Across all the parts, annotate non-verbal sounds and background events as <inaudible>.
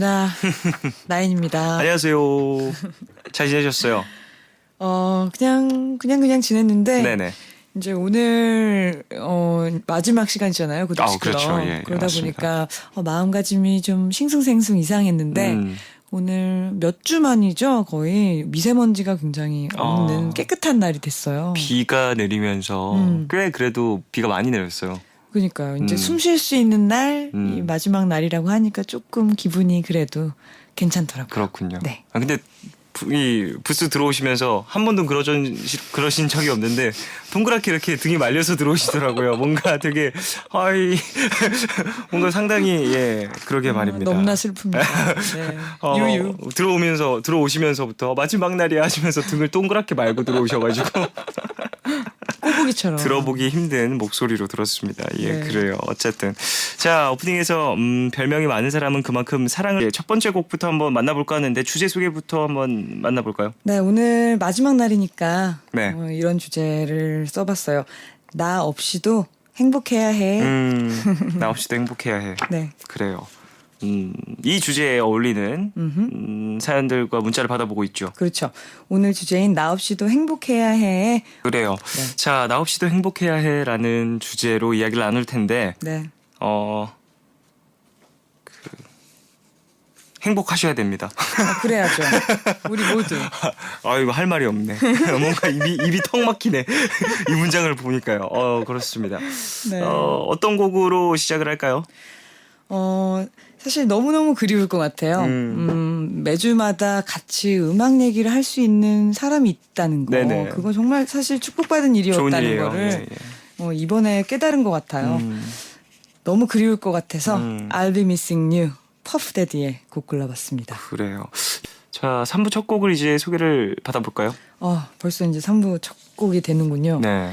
나 나인입니다. <laughs> 안녕하세요. 잘 지내셨어요? 어 그냥 그냥 그냥 지냈는데 네네. 이제 오늘 어 마지막 시간이잖아요 고독 아. 그렇죠. 예, 예, 그러다 맞습니다. 보니까 어, 마음가짐이 좀 싱숭생숭 이상했는데 음, 오늘 몇 주 만이죠 거의 미세먼지가 굉장히 없는 아. 깨끗한 날이 됐어요. 비가 내리면서 음. 꽤 그래도 비가 많이 내렸어요. 그러니까요. 이제 음. 숨쉴 수 있는 날, 음. 이 마지막 날이라고 하니까 조금 기분이 그래도 괜찮더라고요. 그렇군요. 네. 아 근데 부, 이 부스 들어오시면서 한 번도 그러전 그러신 적이 없는데 동그랗게 이렇게 등이 말려서 들어오시더라고요. 뭔가 되게 아이 <laughs> 뭔가 상당히 예 그러게 말입니다. 아, 너무나 슬픕니다. 네. <laughs> 어, 유유. 들어오면서 들어오시면서부터 마지막 날이야 하시면서 등을 동그랗게 말고 들어오셔가지고 <laughs> 꼬부기처럼. 들어보기 힘든 목소리로 들었습니다. 예, 네. 그래요. 어쨌든 자 오프닝에서 음, 별명이 많은 사람은 그만큼 사랑을 예, 첫 번째 곡부터 한번 만나볼까 하는데 주제 소개부터 한번 만나볼까요? 네, 오늘 마지막 날이니까 네. 어, 이런 주제를 써봤어요. 나 없이도 행복해야 해. 음, <laughs> 나 없이도 행복해야 해. 네. 그래요. 음, 이 주제에 어울리는. 음, 사연들과 문자를 받아보고 있죠. 그렇죠. 오늘 주제인 나 없이도 행복해야 해. 그래요. 네. 자, 나 없이도 행복해야 해라는 주제로 이야기를 나눌 텐데 네. 어, 그, 행복하셔야 됩니다. 아, 그래야죠. 우리 모두. <laughs> 아 이거 할 말이 없네. <laughs> 뭔가 입이 입이 턱 막히네. <laughs> 이 문장을 보니까요. 어 그렇습니다. 네. 어 어떤 곡으로 시작을 할까요? 어, 사실 너무너무 그리울 것 같아요. 음. 음, 매주마다 같이 음악 얘기를 할 수 있는 사람이 있다는 거. 네네. 그거 정말 사실 축복받은 일이었다는. 거를 예, 예. 어, 이번에 깨달은 것 같아요. 음, 너무 그리울 것 같아서 음. I'll be missing you. 퍼프데디의 곡 골라봤습니다. 그래요. 자 3부 첫 곡을 이제 소개를 받아볼까요? 어, 벌써 이제 3부 첫 곡이 되는군요. 네.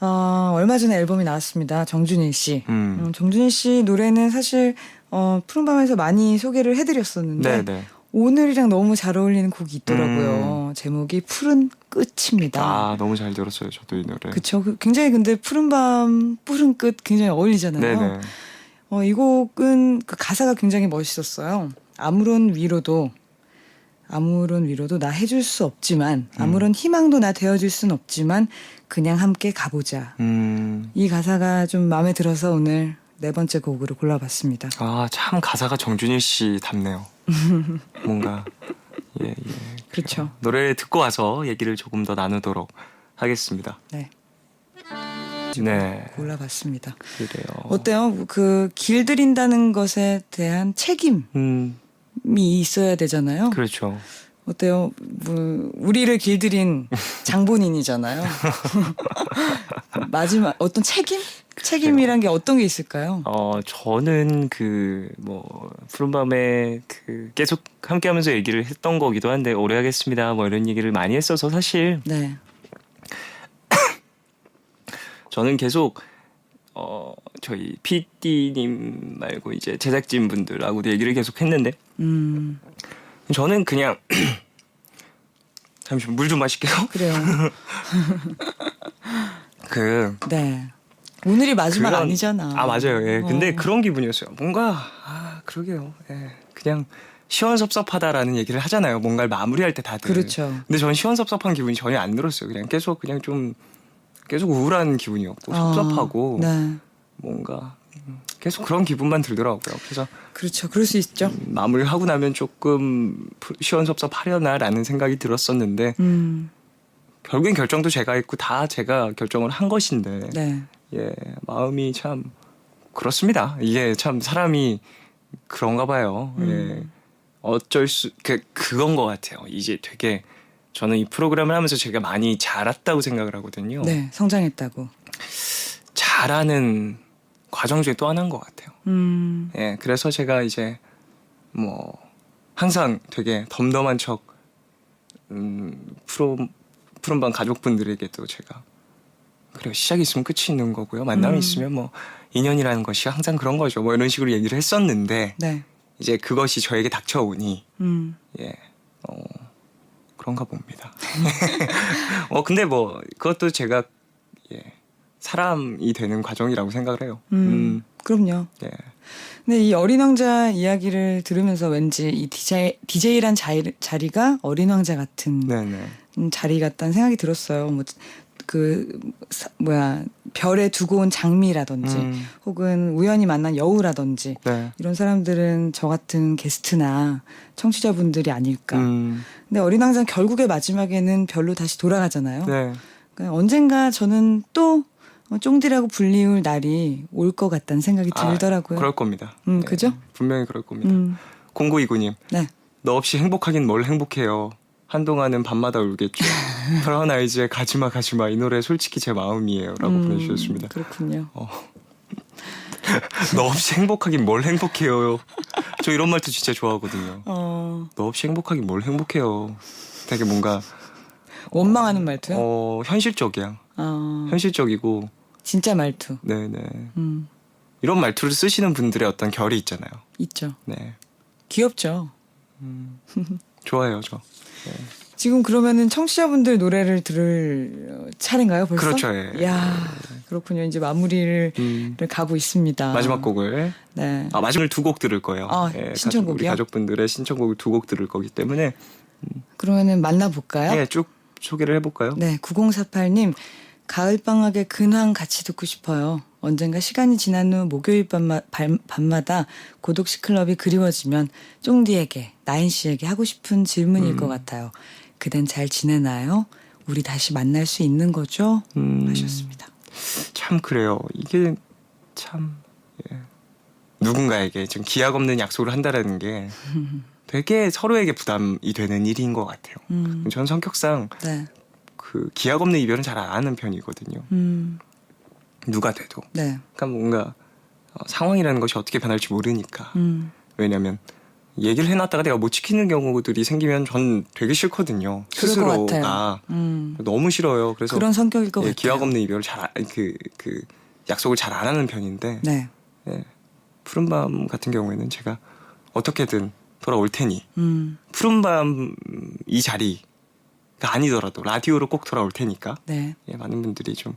어, 얼마 전에 앨범이 나왔습니다. 정준일 씨. 음. 음, 정준일 씨 노래는 사실 어, 푸른밤에서 많이 소개를 해드렸었는데 네네. 오늘이랑 너무 잘 어울리는 곡이 있더라고요. 제목이 푸른 끝입니다. 음. 아 너무 잘 들었어요. 저도 이 노래. 그쵸. 그- 굉장히 근데 푸른밤, 푸른 끝 굉장히 어울리잖아요. 네네. 어, 이 곡은 그 가사가 굉장히 멋있었어요. 아무런 위로도, 아무런 위로도 나 해줄 수 없지만, 음. 아무런 희망도 나 되어줄 순 없지만, 그냥 함께 가보자. 음. 이 가사가 좀 마음에 들어서 오늘 네 번째 곡으로 골라봤습니다. 아 참 가사가 정준일 씨 답네요. <laughs> 뭔가 예 예. 그렇죠. 노래 듣고 와서 얘기를 조금 더 나누도록 하겠습니다. 네. 네. 골라봤습니다. 그래요. 어때요? 그 길들인다는 것에 대한 책임 이 음, 있어야 되잖아요. 그렇죠. 어때요? 뭐 우리를 길들인 장본인이잖아요. <laughs> 마지막 어떤 책임? 책임이란 게 어떤 게 있을까요? 어, 저는 그, 뭐, 푸른밤에 그, 계속 함께 하면서 얘기를 했던 거기도 한데, 오래 하겠습니다. 뭐 이런 얘기를 많이 했어서 사실 네. <coughs> 저는 계속, 어, 저희 PD님 말고 이제 제작진 분들하고도 얘기를 계속 했는데, 음, 저는 그냥, <clears throat> 잠시만 물좀 마실게요. <laughs> 그래요. <laughs> 그, 네. 오늘이 마지막 그런- 아니잖아. 아 맞아요. 예. 근데 어. 그런 기분이었어요. 뭔가 아 그러게요. 예. 그냥 시원섭섭하다라는 얘기를 하잖아요. 뭔가를 마무리할 때 다들. 그렇죠. 근데 저는 시원섭섭한 기분이 전혀 안 들었어요. 그냥 계속 그냥 좀 계속 우울한 기분이었고 섭섭하고 어, 네. 뭔가 음, 계속 그런 기분만 들더라고요. 그래서 그렇죠. 그럴 수 있죠. 음, 마무리를 하고 나면 조금 시원섭섭하려나라는 생각이 들었었는데 음, 결국엔 결정도 제가 했고 다 제가 결정을 한 것인데 네. 예, 마음이 참 그렇습니다. 이게 참 사람이 그런가 봐요. 예. 음. 어쩔 수, 그, 그건 것 같아요. 이제 되게 저는 이 프로그램을 하면서 제가 많이 자랐다고 생각을 하거든요. 네. 성장했다고. 자라는 과정 중에 또 하나인 것 같아요. 음, 예, 그래서 제가 이제 뭐 항상 되게 덤덤한 척, 음, 프로, 푸른밤 가족분들에게도 제가 그래요. 시작이 있으면 끝이 있는 거고요. 만남이 음. 있으면 뭐 인연이라는 것이 항상 그런 거죠. 뭐 이런 식으로 얘기를 했었는데 네. 이제 그것이 저에게 닥쳐오니 음, 예, 어, 그런가 봅니다. <laughs> 어, 근데 뭐 그것도 제가 예, 사람이 되는 과정이라고 생각을 해요. 음. 그럼요. 예. 근데 이 어린 왕자 이야기를 들으면서 왠지 이 DJ, DJ란 자리, 자리가 어린 왕자 같은 네네. 음, 자리 같다는 생각이 들었어요. 뭐그 뭐야 별에 두고 온 장미라든지 음, 혹은 우연히 만난 여우라든지 네. 이런 사람들은 저 같은 게스트나 청취자분들이 아닐까. 음, 근데 어린 왕자는 결국에 마지막에는 별로 다시 돌아가잖아요. 네. 그러니까 언젠가 저는 또 어, 쫑디라고 불리울 날이 올 것 같다는 생각이 아, 들더라고요. 그럴 겁니다. 음, 네, 그죠? 분명히 그럴 겁니다. 음, 공구이구님, 네. 너 없이 행복하긴 뭘 행복해요. 한동안은 밤마다 울겠죠. <laughs> 브라운 아이즈의 가지마 가지마 이 노래 솔직히 제 마음이에요라고 음, 보내주셨습니다. 그렇군요. <laughs> 너 없이 행복하긴 뭘 행복해요. 저 이런 말도 진짜 좋아하거든요. 어, 너 없이 행복하긴 뭘 행복해요. 되게 뭔가 원망하는 말투요? 어 현실적이야. 어, 현실적이고 진짜 말투. 네네 음, 이런 말투를 쓰시는 분들의 어떤 결이 있잖아요. 있죠. 네 귀엽죠. 좋아요 저. 지금 그러면은 청취자분들 노래를 들을 어, 차례인가요 벌써? 그렇죠, 예. 야 그렇군요. 이제 마무리를 음, 가고 있습니다. 마지막 곡을 네. 아 마지막을 두곡 들을 거예요. 아, 예, 신청곡이요? 가족, 우리 가족분들의 신청곡을 두 곡 들을 거기 때문에 그러면은 만나볼까요? 예, 쭉 소개를 해볼까요? 네, 9048님. 가을방학에 근황 같이 듣고 싶어요. 언젠가 시간이 지난 후 목요일 밤마, 밤- 밤마다 고독식 클럽이 그리워지면 쫑디에게, 나인 씨에게 하고 싶은 질문일 음. 것 같아요. 그댄 잘 지내나요? 우리 다시 만날 수 있는 거죠? 음, 하셨습니다. 참 그래요. 이게 참 예. 누군가에게 좀 기약 없는 약속을 한다라는 게 <laughs> 되게 서로에게 부담이 되는 일인 것 같아요. 음, 전 성격상 네. 그 기약 없는 이별은 잘 안 하는 편이거든요. 음, 누가 돼도. 네. 그러니까 뭔가 어, 상황이라는 것이 어떻게 변할지 모르니까. 음, 왜냐면 얘기를 해놨다가 내가 못 지키는 경우들이 생기면 전 되게 싫거든요. 같아요. 스스로가 음. 너무 싫어요. 그래서 그런 성격일 것 예, 같아요. 기약 없는 이별을 잘그 그 약속을 잘 안 하는 편인데 네. 예, 푸른 밤 같은 경우에는 제가 어떻게든 돌아올 테니 음, 푸른 밤 이 자리가 아니더라도 라디오로 꼭 돌아올 테니까 네. 예, 많은 분들이 좀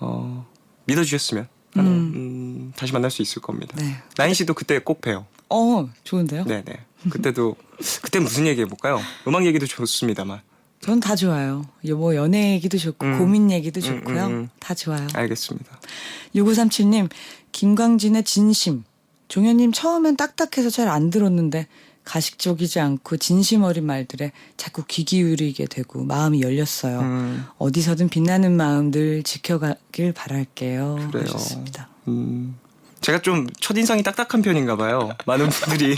어, 믿어주셨으면 하는, 음. 음, 다시 만날 수 있을 겁니다. 네. 나인 씨도 그때 꼭 봬요. 어, 좋은데요? 네네. 그때도 그때 무슨 얘기 해볼까요? 음악 얘기도 좋습니다만. 전 다 좋아요. 뭐 연애 얘기도 좋고 음. 고민 얘기도 음, 좋고요. 음, 음. 다 좋아요. 알겠습니다. 6537님, 김광진의 진심. 종현님 처음엔 딱딱해서 잘 안 들었는데 가식적이지 않고 진심 어린 말들에 자꾸 귀 기울이게 되고 마음이 열렸어요. 음, 어디서든 빛나는 마음 늘 지켜가길 바랄게요. 그래요. 하셨습니다. 음, 제가 좀 첫인상이 딱딱한 편인가 봐요. 많은 분들이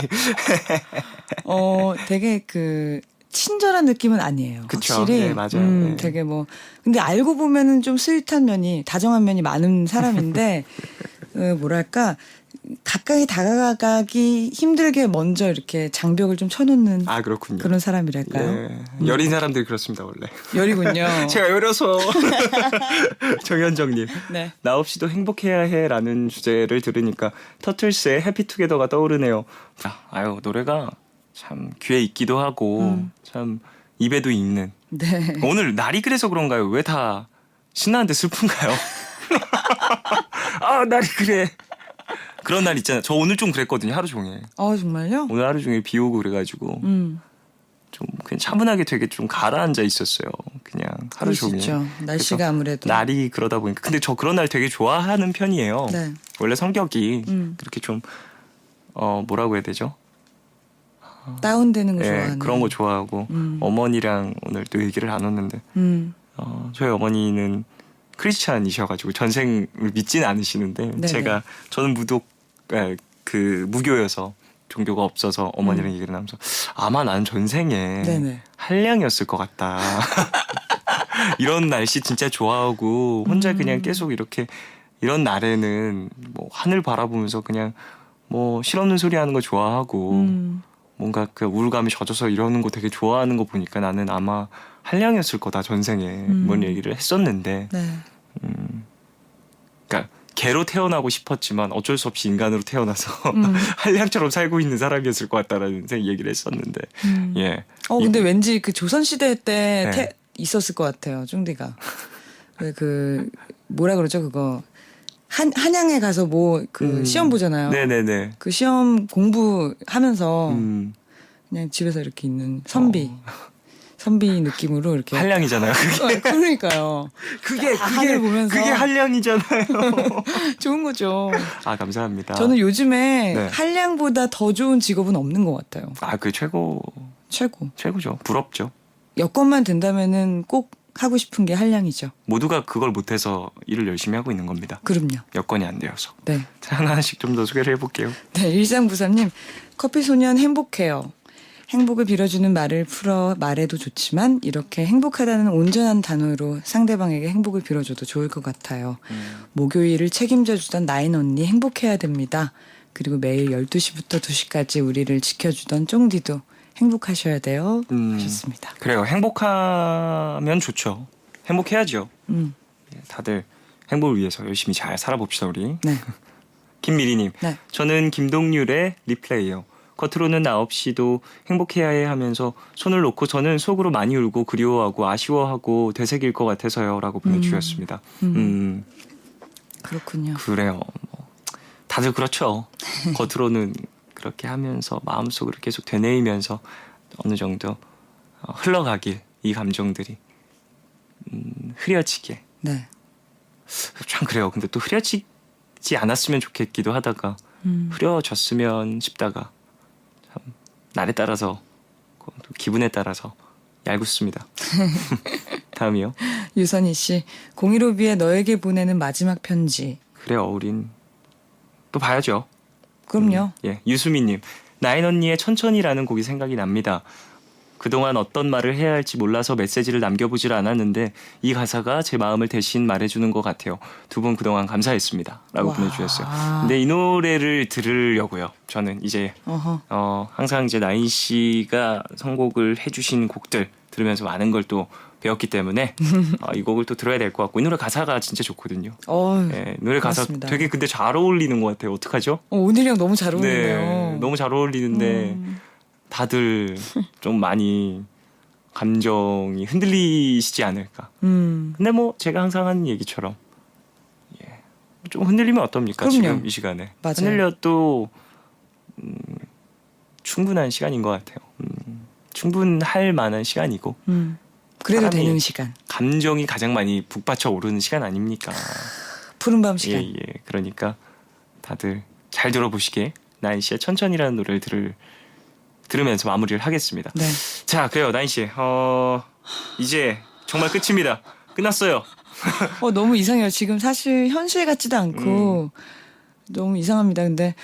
<laughs> 어, 되게 그 친절한 느낌은 아니에요. 그쵸. 확실히. 네, 맞아요. 음, 네. 되게 뭐 근데 알고 보면은 좀 스윗한 면이 다정한 면이 많은 사람인데 <laughs> 어, 뭐랄까 가까이 다가가기 힘들게 먼저 이렇게 장벽을 좀 쳐놓는 아 그렇군요. 그런 사람이랄까요? 예, 여린 사람들이 그렇습니다 원래. 열이군요. <laughs> 제가 여려서 <laughs> 정현정님 네. 나 없이도 행복해야 해라는 주제를 들으니까 터틀스의 해피투게더가 떠오르네요. 아, 아유 노래가 참 귀에 있기도 하고 음. 참 입에도 있는. 네. 오늘 날이 그래서 그런가요? 왜 다 신나는데 슬픈가요? <laughs> 아 날이 그래. 그런 날 있잖아요. 저 오늘 좀 그랬거든요. 하루 종일. 어 정말요? 오늘 하루 종일 비 오고 그래가지고 음. 좀 그냥 차분하게 되게 좀 가라앉아 있었어요. 그냥 하루 종일. 있죠. 날씨가 그래서 아무래도 날이 그러다 보니까 근데 저 그런 날 되게 좋아하는 편이에요. 네. 원래 성격이 음. 그렇게 좀 어 뭐라고 해야 되죠? 다운되는 거 예, 좋아하는 그런 거 좋아하고 음. 어머니랑 오늘 또 얘기를 나눴는데 음. 어, 저희 어머니는 크리스찬이셔가지고 전생을 믿지는 않으시는데 네네. 제가 저는 무독 에, 그 무교여서 종교가 없어서 어머니랑 얘기를 하면서 아마 난 전생에 음. 네네. 한량이었을 것 같다. <laughs> 이런 날씨 진짜 좋아하고 혼자 음. 그냥 계속 이렇게 이런 날에는 뭐 하늘 바라보면서 그냥 뭐 실없는 소리 하는 거 좋아하고 음. 뭔가 그 우울감이 젖어서 이러는 거 되게 좋아하는 거 보니까 나는 아마 한량이었을 거다 전생에 음. 뭔 얘기를 했었는데 네. 그러니까 개로 태어나고 싶었지만 어쩔 수 없이 인간으로 태어나서 음. <laughs> 한량처럼 살고 있는 사람이었을 것 같다라는 생- 얘기를 했었는데 음. 예 어 근데 왠지 그 조선 시대 때 네. 태- 있었을 것 같아요. 쫑디가 그, 그 뭐라 그러죠 그거 한 한양에 가서 뭐그 음. 시험 보잖아요. 네네네. 그 시험 공부하면서 음, 그냥 집에서 이렇게 있는 선비 선비 느낌으로 이렇게 한량이잖아요. 그게 어, 그러니까요. 그게 다 하늘 보면서. 그게 한량이잖아요. <laughs> 좋은 거죠. 아 감사합니다. 저는 요즘에 네. 한량보다 더 좋은 직업은 없는 것 같아요. 아그 최고 최고. 최고죠. 부럽죠. 여건만 된다면은 꼭 하고 싶은 게 한량이죠. 모두가 그걸 못해서 일을 열심히 하고 있는 겁니다. 그럼요. 여건이 안 되어서. 네. 자, 하나씩 좀 더 소개를 해볼게요. 네, 일상부삼님 커피 소년 행복해요. 행복을 빌어주는 말을 풀어 말해도 좋지만 이렇게 행복하다는 온전한 단어로 상대방에게 행복을 빌어줘도 좋을 것 같아요. 목요일을 책임져 주던 나인 언니 행복해야 됩니다. 그리고 매일 12시부터 2시까지 우리를 지켜주던 쫑디도 행복하셔야 돼요. 음. 하셨습니다. 그래요. 행복하면 좋죠. 행복해야죠. 음, 예, 다들 행복을 위해서 열심히 잘 살아봅시다 우리. 네. <laughs> 김미리님. 네. 저는 김동률의 리플레이요. 겉으로는 나 없이도 행복해야 해 하면서 손을 놓고 저는 속으로 많이 울고 그리워하고 아쉬워하고 되새길 것 같아서요라고 보내주셨습니다. 음. 음, 그렇군요. 그래요. 뭐, 다들 그렇죠. <laughs> 겉으로는 그렇게 하면서 마음속으로 계속 되뇌이면서 어느 정도 어, 흘러가길 이 감정들이 음, 흐려지게 네. 참 그래요. 근데 또 흐려지지 않았으면 좋겠기도 하다가 음. 흐려졌으면 싶다가 참 날에 따라서 또 기분에 따라서 얄궂습니다. <laughs> 다음이요. 유선희 씨, 015B에 너에게 보내는 마지막 편지. 그래요. 우린 또 봐야죠. 그럼요. 음, 예, 유수미님 나인 언니의 천천히라는 곡이 생각이 납니다. 그동안 어떤 말을 해야 할지 몰라서 메시지를 남겨보질 않았는데 이 가사가 제 마음을 대신 말해주는 것 같아요. 두 분 그동안 감사했습니다.라고 와. 보내주셨어요. 근데 이 노래를 들으려고요. 저는 이제 어허. 어, 항상 이제 나인 씨가 선곡을 해주신 곡들 들으면서 많은 걸 또 배웠기 때문에 <laughs> 어, 이 곡을 또 들어야 될 것 같고 이 노래 가사가 진짜 좋거든요. 어, 예, 노래 가사 고맙습니다. 되게 근데 잘 어울리는 것 같아요. 어떡하죠? 어, 오늘이랑 너무 잘 어울리네요. 네, 너무 잘 어울리는데 음. 다들 <laughs> 좀 많이 감정이 흔들리시지 않을까. 음. 근데 뭐 제가 항상 하는 얘기처럼 예, 좀 흔들리면 어떻습니까? 그럼요. 지금 이 시간에 맞아요. 흔들려도 음, 충분한 시간인 것 같아요. 음, 충분할 만한 시간이고 음. 그래도 되는 시간. 감정이 가장 많이 북받쳐 오르는 시간 아닙니까? <laughs> 푸른 밤 시간. 예, 예. 그러니까 다들 잘 들어보시게 나인 씨의 천천히라는 노래를 들을 들으면서 마무리를 하겠습니다. 네. 자, 그래요, 나인 씨. 어, 이제 정말 끝입니다. 끝났어요. <laughs> 어, 너무 이상해요. 지금 사실 현실 같지도 않고 너무 이상합니다. 근데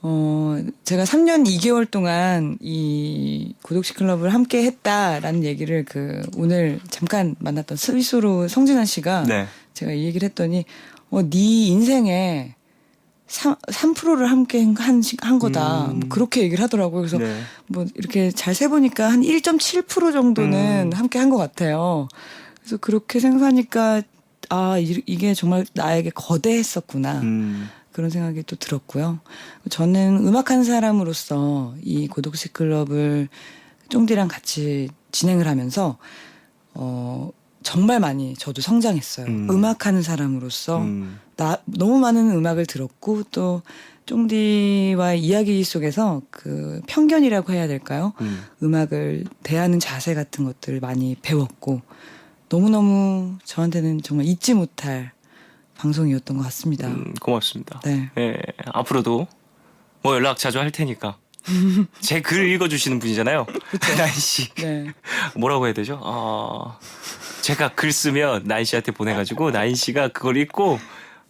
어, 제가 3년 2개월 동안 이 고독시 클럽을 함께 했다라는 얘기를 그 오늘 잠깐 만났던 스위스로 성진아 씨가 네. 제가 이 얘기를 했더니 어, 네 인생에 3, 3%를 함께 한, 시- 한 거다. 음. 뭐 그렇게 얘기를 하더라고요. 그래서 네. 뭐 이렇게 잘 세보니까 한 1.7% 정도는 음. 함께 한 것 같아요. 그래서 그렇게 생각하니까 아 이, 이게 정말 나에게 거대했었구나 음, 그런 생각이 또 들었고요. 저는 음악하는 사람으로서 이 고독시 클럽을 쫑디랑 같이 진행을 하면서 어 정말 많이 저도 성장했어요. 음. 음. 악하는 사람으로서 음, 나 너무 많은 음악을 들었고 또 쫑디와 이야기 속에서 그 편견이라고 해야 될까요? 음. 음악을 대하는 자세 같은 것들을 많이 배웠고 너무너무 저한테는 정말 잊지 못할 방송이었던 것 같습니다. 음, 고맙습니다. 네. 예, 앞으로도 뭐 연락 자주 할 테니까. <laughs> 제 글 읽어주시는 분이잖아요. <laughs> 나인 씨. 네. 뭐라고 해야 되죠? 어, 제가 글 쓰면 나인 씨한테 보내가지고 나인 씨가 그걸 읽고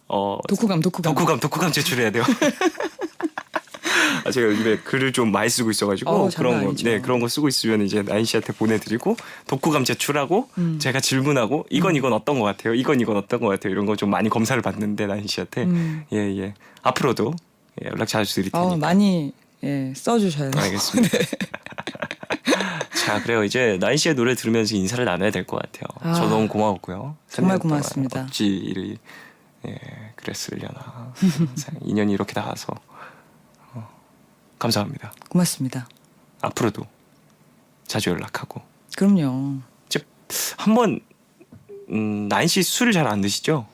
어, 독후감, 독후감. 독후감 독후감 제출해야 돼요. <laughs> 아, 제가 요즘에 글을 좀 많이 쓰고 있어가지고 장난 그런 거. 네 그런 거 쓰고 있으면 이제 나인 씨한테 보내드리고 독후감 제출하고 음. 제가 질문하고 이건 이건 어떤 것 같아요? 이건 이건 어떤 것 같아요? 이런 거 좀 많이 검사를 받는데 나인 씨한테 음. 예예 앞으로도 예, 연락 자주 드릴 테니까 어, 많이 예, 써주셔야 돼요. 알겠습니다. <laughs> <laughs> 자 그래요 이제 나인 씨의 노래 들으면서 인사를 나눠야 될 것 같아요. 아, 저 너무 고마웠고요. 정말 3년 동안 고맙습니다. 어찌 일이 예, 그랬으려나 <laughs> 인연이 이렇게 닿아서 어, 감사합니다. 고맙습니다. 앞으로도 자주 연락하고 그럼요. 한번 음, 나인 씨 술을 잘 안 드시죠?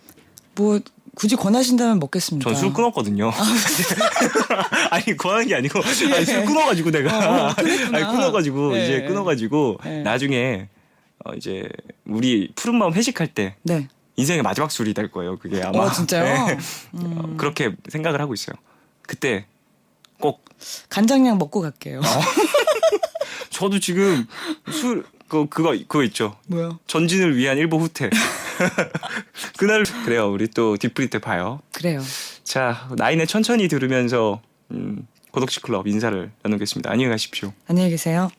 뭐 굳이 권하신다면 먹겠습니다. 전 술 끊었거든요. <laughs> 아니 권하는 게 아니고 아니 술 끊어가지고 내가 어, 어. 아니 끊어가지고 네. 이제 끊어가지고 네. 나중에 어 이제 우리 푸른 마음 회식할 때 네. 인생의 마지막 술이 될 거예요. 그게 아마 어, <laughs> 진짜요? 네. 어, 그렇게 생각을 하고 있어요. 그때 꼭 간장약 먹고 갈게요. <laughs> 저도 지금 술 그, 그거 그거 있죠. 뭐요? 전진을 위한 일보 후퇴. <laughs> 그날 그래요. 우리 또 뒷부리 때 봐요. 그래요. 자 나인에 천천히 들으면서 음, 고독식 클럽 인사를 나누겠습니다. 안녕히 가십시오. 안녕히 계세요.